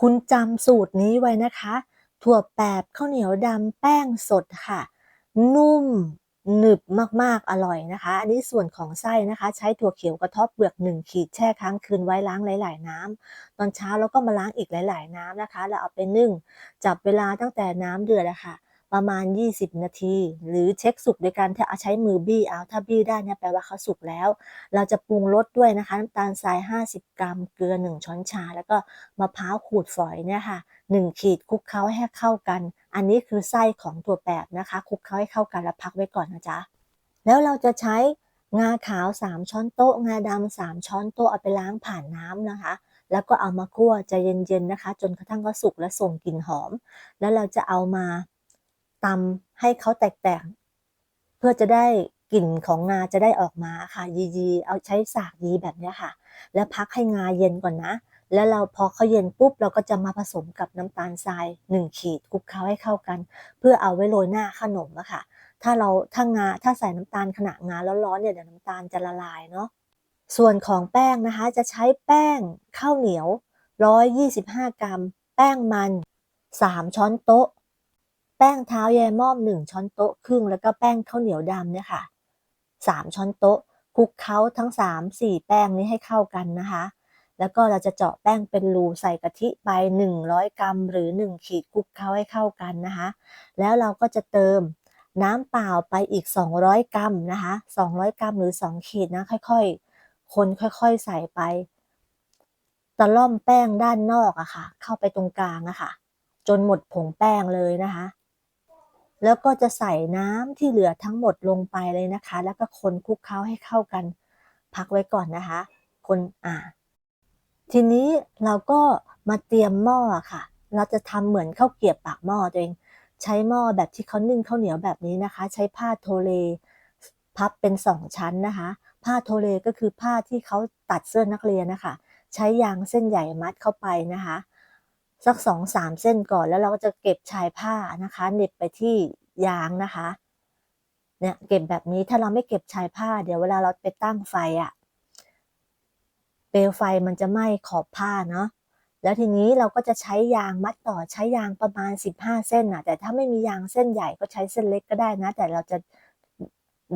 คุณจำสูตรนี้ไว้นะคะ ถั่วแปบข้าวเหนียวดำแป้งสดค่ะ นุ่มหนึบมากๆ อร่อยนะคะ อันนี้ส่วนของไส้นะคะ ใช้ถั่วเขียวกระทบเปลือก1ขีดแช่ค้างคืนไว้ล้างหลาย ๆ น้ำตอนเช้าเราก็มาล้างอีกหลาย ๆ น้ำนะคะ แล้วเอาไปนึ่ง จับเวลาตั้งแต่น้ำเดือดอะค่ะ ประมาณ 20 นาที หรือเช็คสุกโดยการเอาใช้มือบี้เอาถ้าบี้ได้เนี่ยแปลว่าเขาสุกแล้ว เราจะปรุงรสด้วยนะคะน้ำตาลทราย 50 กรัม เกลือ 1 ช้อนชา แล้วก็มะพร้าวขูดฝอยเนี่ยค่ะ1ขีดคลุกเคล้าให้เข้ากัน อันนี้คือไส้ของถั่วแปบนะคะคลุกเคล้าให้เข้ากันแล้วพักไว้ก่อนนะจ๊ะแล้วเราจะใช้งาขาว 3 ช้อนโต๊ะ งาดำ3ช้อนโต๊ะเอาไปล้างผ่านน้ำนะคะ แล้วก็เอามาคั่วใจเย็นๆนะคะ จนกระทั่งเขาสุกและส่งกลิ่นหอม แล้วเราจะเอามา ตำให้เขาแตกๆเพื่อจะได้กลิ่นของงาจะได้ออกมาค่ะ ยีๆเอาใช้สากยีแบบนี้ค่ะ แล้วพักให้งาเย็นก่อนนะ แล้วเราพอเขาเย็นปุ๊บเราก็จะมาผสมกับน้ำตาลทราย1ขีดคลุกเคล้าให้เข้ากัน เพื่อเอาไว้โรยหน้าขนมอะค่ะ ถ้าเราถ้างาถ้าใส่น้ำตาลขณะงาร้อนๆเนี่ยเดี๋ยวน้ำตาลจะละลายเนาะส่วนของแป้งนะคะจะใช้แป้งข้าวเหนียว 125 กรัม แป้งมัน 3 ช้อนโต๊ะ แป้งเท้าแยมอม 1 ช้อนโต๊ะครึ่ง แล้วก็แป้งข้าวเหนียวดำเนี่ยค่ะ 3 ช้อนโต๊ะคลุกเคล้าทั้ง 3-4 แป้งนี้ให้เข้ากันนะคะ แล้วก็เราจะเจาะแป้งเป็นรูใส่กะทิไป 100 กรัม หรือ 1 ขีดคลุกเคล้าให้เข้ากันนะคะ แล้วเราก็จะเติมน้ำเปล่าไปอีก 200 กรัมนะคะ 200 กรัมหรือ 2 ขีดนะ ค่อยๆ คนค่อยๆ ใส่ไป ตะล่อมแป้งด้านนอกอะค่ะ เข้าไปตรงกลางอะค่ะ จนหมดผงแป้งเลยนะคะ แล้วก็จะใส่น้ำที่เหลือทั้งหมดลงไปเลยนะคะ แล้วก็คนคลุกเคล้าให้เข้ากัน พักไว้ก่อนนะคะ คนอ่า ทีนี้เราก็มาเตรียมหม้อค่ะ เราจะทำเหมือนข้าวเกียบปากหม้อตัวเอง ใช้หม้อแบบที่เขานึ่งข้าวเหนียวแบบนี้นะคะ ใช้ผ้าโทเล พับเป็น2ชั้นนะคะ ผ้าโทเลก็คือผ้าที่เขาตัดเสื้อนักเรียนนะคะ ใช้ยางเส้นใหญ่มัดเข้าไปนะคะ สัก2-3เส้นก่อนแล้วเราก็จะเก็บชายผ้านะคะเหน็บไปที่ยางนะคะเนี่ยเก็บแบบนี้ถ้าเราไม่เก็บชายผ้า เดี๋ยวเวลาเราไปตั้งไฟอะเปลวไฟมันจะไหม้ขอบผ้าเนาะแล้วทีนี้เราก็จะใช้ยางมัดต่อใช้ยางประมาณ 15 เส้นน่ะแต่ถ้าไม่มียางเส้นใหญ่ก็ใช้เส้นเล็กก็ได้นะ แต่เราจะ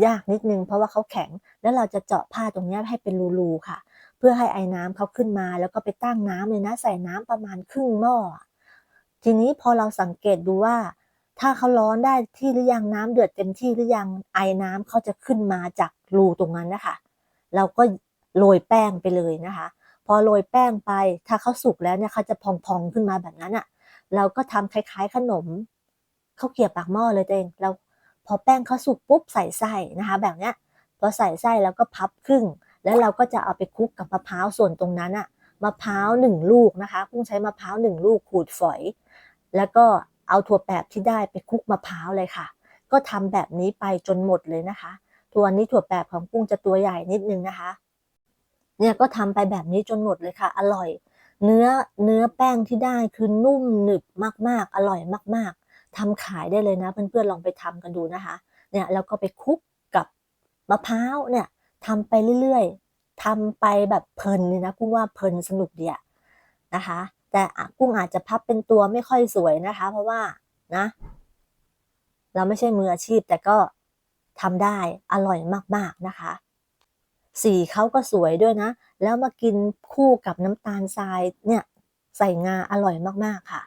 ยากนิดนึงเพราะว่าเขาแข็ง แล้วเราจะเจาะผ้าตรงเนี้ยให้เป็นรูๆค่ะ เพื่อให้ไอน้ำเขาขึ้นมา แล้วก็ไปตั้งน้ำเลยนะ ใส่น้ำประมาณครึ่งหม้อ ทีนี้พอเราสังเกตดูว่า ถ้าเขาร้อนได้ที่หรือยังน้ำเดือดเต็มที่หรือยังไอน้ำเขาจะขึ้นมาจากรูตรงนั้นนะคะเราก็โรยแป้งไปเลยนะคะ พอโรยแป้งไป ถ้าเขาสุกแล้วเนี่ยเขาจะพองๆขึ้นมาแบบนั้นน่ะ เราก็ทำคล้ายๆขนมข้าวเกรียบปากหม้อเลยเองเราพอแป้งเขาสุกปุ๊บใส่ไส้นะคะ แบบเนี้ยพอใส่ไส้แล้วก็พับครึ่ง แล้วเราก็จะเอาไปคลุกกับมะพร้าวส่วนตรงนั้นน่ะมะพร้าว1ลูกนะคะกุ้งใช้มะพร้าว1ลูกขูดฝอย แล้วก็เอาถั่วแปบที่ได้ไปคลุกมะพร้าวเลยค่ะ ก็ทำแบบนี้ไปจนหมดเลยนะคะ ตัวนี้ถั่วแปบของกุ้งจะตัวใหญ่นิดนึงนะคะ เนี่ยก็ทำไปแบบนี้จนหมดเลยค่ะ อร่อย เนื้อเนื้อแป้งที่ได้คือนุ่มหนึบมากๆ อร่อยมาก ๆทำขายได้เลยนะเพื่อนๆลองไปทำกันดูนะคะ เนี่ยแล้วก็ไปคลุกกับมะพร้าวเนี่ย ทำไปเรื่อยๆทำไปแบบเพลินเลยนะกุ้งว่าเพลินสนุกดีอะนะคะ แต่กุ้งอาจจะพับเป็นตัวไม่ค่อยสวยนะคะ เพราะว่านะ เราไม่ใช่มืออาชีพแต่ก็ทำได้อร่อยมากๆนะคะสีเขาก็สวยด้วยนะ แล้วมากินคู่กับน้ำตาลทรายเนี่ยใส่งาอร่อยมาก ๆ ค่ะ